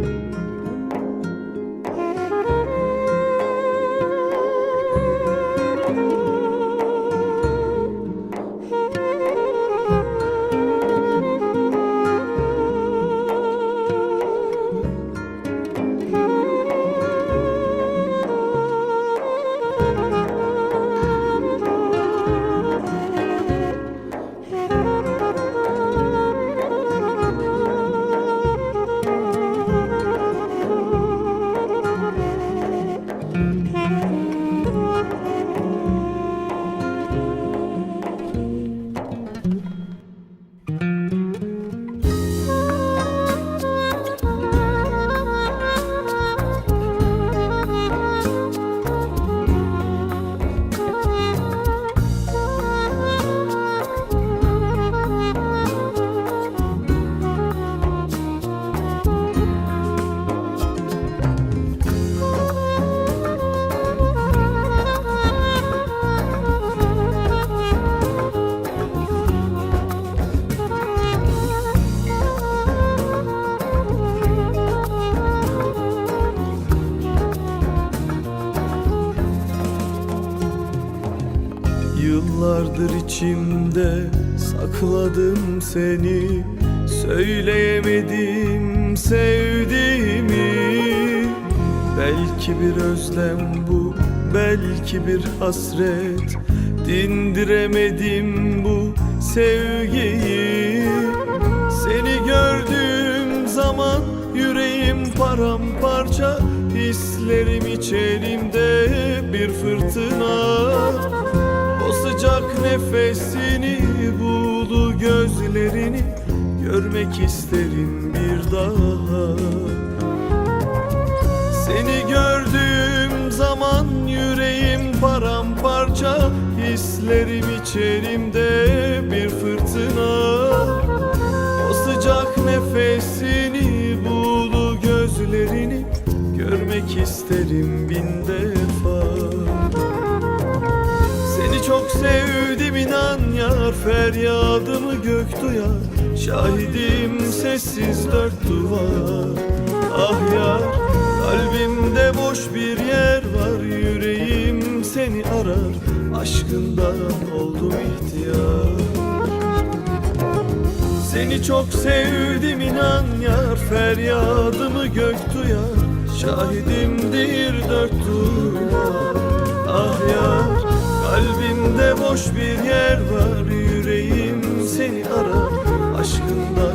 Bye. Yıllardır içimde sakladım seni. Söyleyemedim sevdiğimi. Belki bir özlem bu, belki bir hasret. Dindiremedim bu sevgiyi. Seni gördüğüm zaman yüreğim paramparça. Hislerim içerimde bir fırtına sıcak nefesini bulu gözlerini Görmek isterim bir daha. Seni gördüğüm zaman yüreğim paramparça Hislerim içerimde bir fırtına. O sıcak nefesini çok sevdim inan yar Feryadımı gök duyar. Şahidim sessiz dört duvar. Ah yar Kalbimde boş bir yer var. Yüreğim seni arar Aşkından oldum ihtiyar. Seni çok sevdim inan yar Feryadımı gök duyar. Şahidimdir dört duvar. Ah yar Kalbimde boş bir yer var Yüreğim seni arar. Aşkından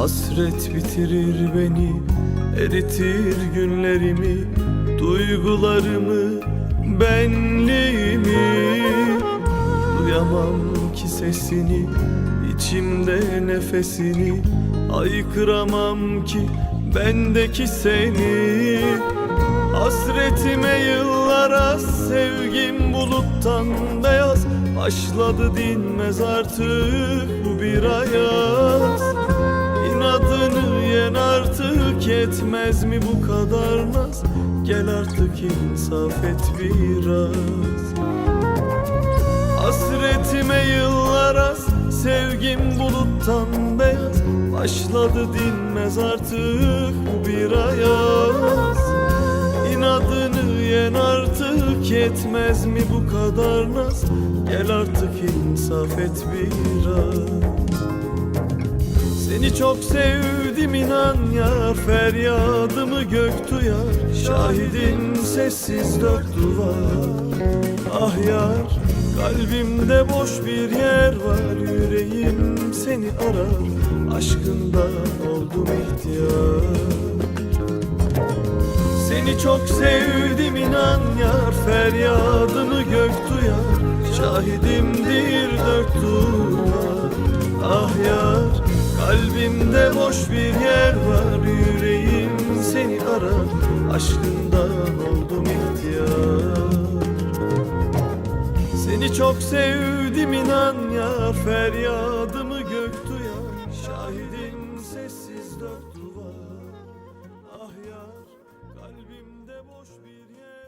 Hasret bitirir beni Eritir günlerimi Duygularımı Benliğimi. Duyamam ki sesini içimde nefesini Aykıramam ki bendeki seni. Hasretime yıllara sevgim buluttan beyaz Başladı dinmez artık bu bir ayaz İnadını yen artık yetmez mi bu kadar naz? Gel artık insaf et biraz. Hasretime yıllara sevgim buluttan beyaz. Başladı dinmez artık bu bir ayaz. İnadını yen artık yetmez mi bu kadar naz? Gel artık insaf et biraz seni çok sevdim inan yar Feryadımı gök duyar. Şahidin sessiz dört duvar. Ah yar Kalbimde boş bir yer var. Yüreğim seni arar. Aşkından oldum ihtiyar. Seni çok sevdim inan yar. Feryadımı gök duyar. Şahidimdir dört duvar. Ah yar Kalbimde boş bir yer var Yüreğim seni arar Aşkından oldum ihtiyar. Seni çok sevdim inan ya Feryadımı gök duyar Şahidim sessiz dört duvar. Ah yar kalbimde boş bir yer